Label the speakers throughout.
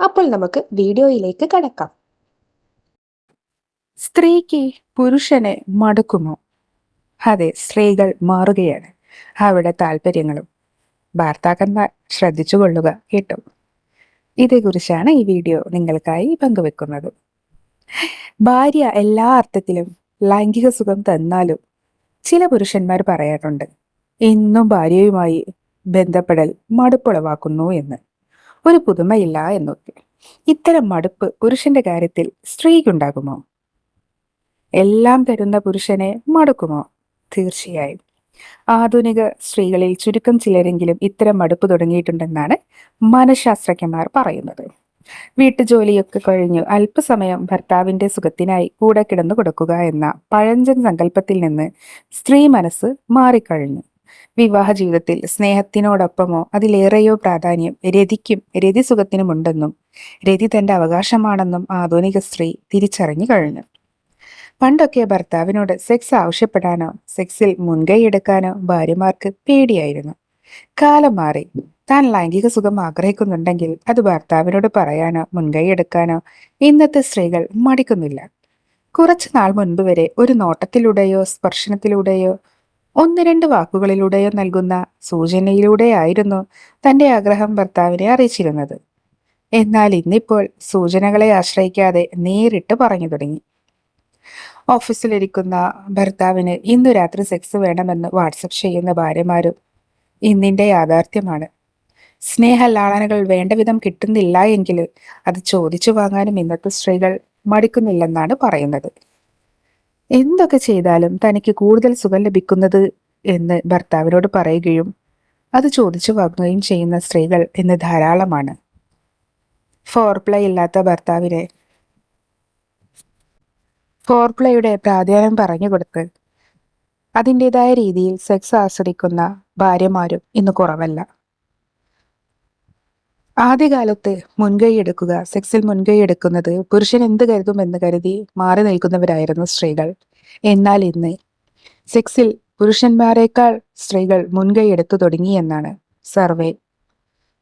Speaker 1: അപ്പോൾ നമുക്ക് വീഡിയോയിലേക്ക് കടക്കാം.
Speaker 2: സ്ത്രീക്ക് പുരുഷനെ മടുക്കുമോ? അതെ സ്ത്രീകൾ മാറുകയാണ്. അവിടെ താല്പര്യങ്ങളും ഭർത്താക്കന്മാർ ശ്രദ്ധിച്ചുകൊള്ളുക കേട്ടോ. ഇതേക്കുറിച്ചാണ് ഈ വീഡിയോ നിങ്ങൾക്കായി പങ്കുവെക്കുന്നത്. ഭാര്യ എല്ലാ അർത്ഥത്തിലും ലൈംഗിക സുഖം തന്നാലും ചില പുരുഷന്മാർ പറയാറുണ്ട് ഇന്നും ഭാര്യയുമായി ബന്ധപ്പെടൽ മടുപ്പുളവാക്കുന്നു എന്ന്. ഒരു പുതുമയില്ല എന്നൊക്കെ. ഇത്തരം മടുപ്പ് പുരുഷന്റെ കാര്യത്തിൽ സ്ത്രീക്കുണ്ടാകുമോ? എല്ലാം തരുന്ന പുരുഷനെ മടുക്കുമോ? തീർച്ചയായും. ആധുനിക സ്ത്രീകളിൽ ചുരുക്കം ചിലരെങ്കിലും ഇത്തരം മടുപ്പ് തുടങ്ങിയിട്ടുണ്ടെന്നാണ് മനഃശാസ്ത്രജ്ഞന്മാർ പറയുന്നത്. വീട്ടുജോലിയൊക്കെ കഴിഞ്ഞു അല്പസമയം ഭർത്താവിന്റെ സുഖത്തിനായി കൂടെ കിടന്നു കൊടുക്കുക എന്ന പഴഞ്ചൻ സങ്കല്പത്തിൽ നിന്ന് സ്ത്രീ മനസ്സ് മാറിക്കഴിഞ്ഞു. വിവാഹ ജീവിതത്തിൽ സ്നേഹത്തിനോടൊപ്പമോ അതിലേറെയോ പ്രാധാന്യം രതിക്കും രതി സുഖത്തിനുമുണ്ടെന്നും രതി തന്റെ അവകാശമാണെന്നും ആധുനിക സ്ത്രീ തിരിച്ചറിഞ്ഞു കഴിഞ്ഞു. പണ്ടൊക്കെ ഭർത്താവിനോട് സെക്സ് ആവശ്യപ്പെടാനോ സെക്സിൽ മുൻകൈ എടുക്കാനോ ഭാര്യമാർക്ക് പേടിയായിരുന്നു. കാലം മാറി. താൻ ലൈംഗിക സുഖം ആഗ്രഹിക്കുന്നുണ്ടെങ്കിൽ അത് ഭർത്താവിനോട് പറയാനോ മുൻകൈ എടുക്കാനോ ഇന്നത്തെ സ്ത്രീകൾ മടിക്കുന്നില്ല. കുറച്ചു നാൾ മുൻപ് വരെ ഒരു നോട്ടത്തിലൂടെയോ സ്പർശനത്തിലൂടെയോ ഒന്ന് രണ്ട് വാക്കുകളിലൂടെയോ നൽകുന്ന സൂചനയിലൂടെയായിരുന്നു തന്റെ ആഗ്രഹം ഭർത്താവിനെ അറിയിച്ചിരുന്നത്. എന്നാൽ ഇന്നിപ്പോൾ സൂചനകളെ ആശ്രയിക്കാതെ നേരിട്ട് പറഞ്ഞു തുടങ്ങി. ഓഫീസിലിരിക്കുന്ന ഭർത്താവിന് ഇന്നു രാത്രി സെക്സ് വേണമെന്ന് വാട്സപ്പ് ചെയ്യുന്ന ഭാര്യമാരും ഇന്നിന്റെ യാഥാർത്ഥ്യമാണ്. സ്നേഹലാളനകൾ വേണ്ട വിധം കിട്ടുന്നില്ല എങ്കിൽ അത് ചോദിച്ചു വാങ്ങാനും ഇന്നത്തെ സ്ത്രീകൾ മടിക്കുന്നില്ലെന്നാണ് പറയുന്നത്. എന്തൊക്കെ ചെയ്താലും തനിക്ക് കൂടുതൽ സുഖം ലഭിക്കുന്നത് എന്ന് ഭർത്താവിനോട് പറയുകയും അത് ചോദിച്ചു വാങ്ങുകയും ചെയ്യുന്ന സ്ത്രീകൾ ഇന്ന് ധാരാളമാണ്. ഫോർപ്ലേ ഇല്ലാത്ത ഭർത്താവിനെ ഫോർപ്ലേയുടെ പ്രാധാന്യം പറഞ്ഞു കൊടുത്ത് അതിന്റെതായ രീതിയിൽ സെക്സ് ആസ്വദിക്കുന്ന ഭാര്യമാരും ഇന്ന് കുറവല്ല. ആദ്യകാലത്ത് മുൻകൈ എടുക്കുക സെക്സിൽ മുൻകൈ എടുക്കുന്നത് പുരുഷൻ എന്ത് കരുതുമെന്ന് കരുതി മാറി നിൽക്കുന്നവരായിരുന്നു സ്ത്രീകൾ. എന്നാൽ ഇന്ന് സെക്സിൽ പുരുഷന്മാരെക്കാൾ സ്ത്രീകൾ മുൻകൈ എടുത്തു തുടങ്ങി എന്നാണ് സർവേ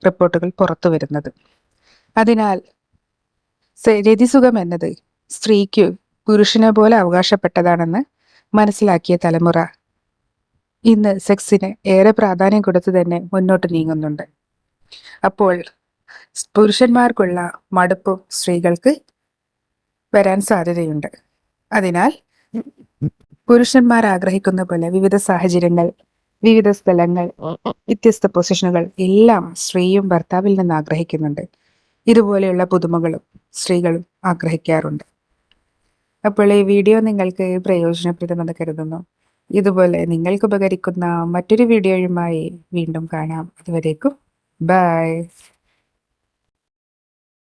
Speaker 2: റിപ്പോർട്ടുകൾ പുറത്തു വരുന്നത്. അതിനാൽ രതിസുഖം എന്നത് സ്ത്രീക്ക് പുരുഷനെ പോലെ അവകാശപ്പെട്ടതാണെന്ന് മനസ്സിലാക്കിയ തലമുറ ഇന്ന് സെക്സിന് ഏറെ പ്രാധാന്യം കൊടുത്തു തന്നെ മുന്നോട്ട് നീങ്ങുന്നുണ്ട്. അപ്പോൾ പുരുഷന്മാർക്കുള്ള മടുപ്പും സ്ത്രീകൾക്ക് വരാൻ സാധ്യതയുണ്ട്. അതിനാൽ പുരുഷന്മാർ ആഗ്രഹിക്കുന്ന പോലെ വിവിധ സാഹചര്യങ്ങൾ വിവിധ സ്ഥലങ്ങൾ വ്യത്യസ്ത പൊസിഷനുകൾ എല്ലാം സ്ത്രീയും ഭർത്താവിൽ നിന്ന് ആഗ്രഹിക്കുന്നുണ്ട്. ഇതുപോലെയുള്ള പുതുമകളും സ്ത്രീകളും ആഗ്രഹിക്കാറുണ്ട്. അപ്പോൾ ഈ വീഡിയോ നിങ്ങൾക്ക് പ്രയോജനപ്രദമെന്ന് കരുതുന്നു. ഇതുപോലെ നിങ്ങൾക്ക് ഉപകരിക്കുന്ന മറ്റൊരു വീഡിയോയുമായി വീണ്ടും കാണാം. അതുവരേക്കും ബൈ.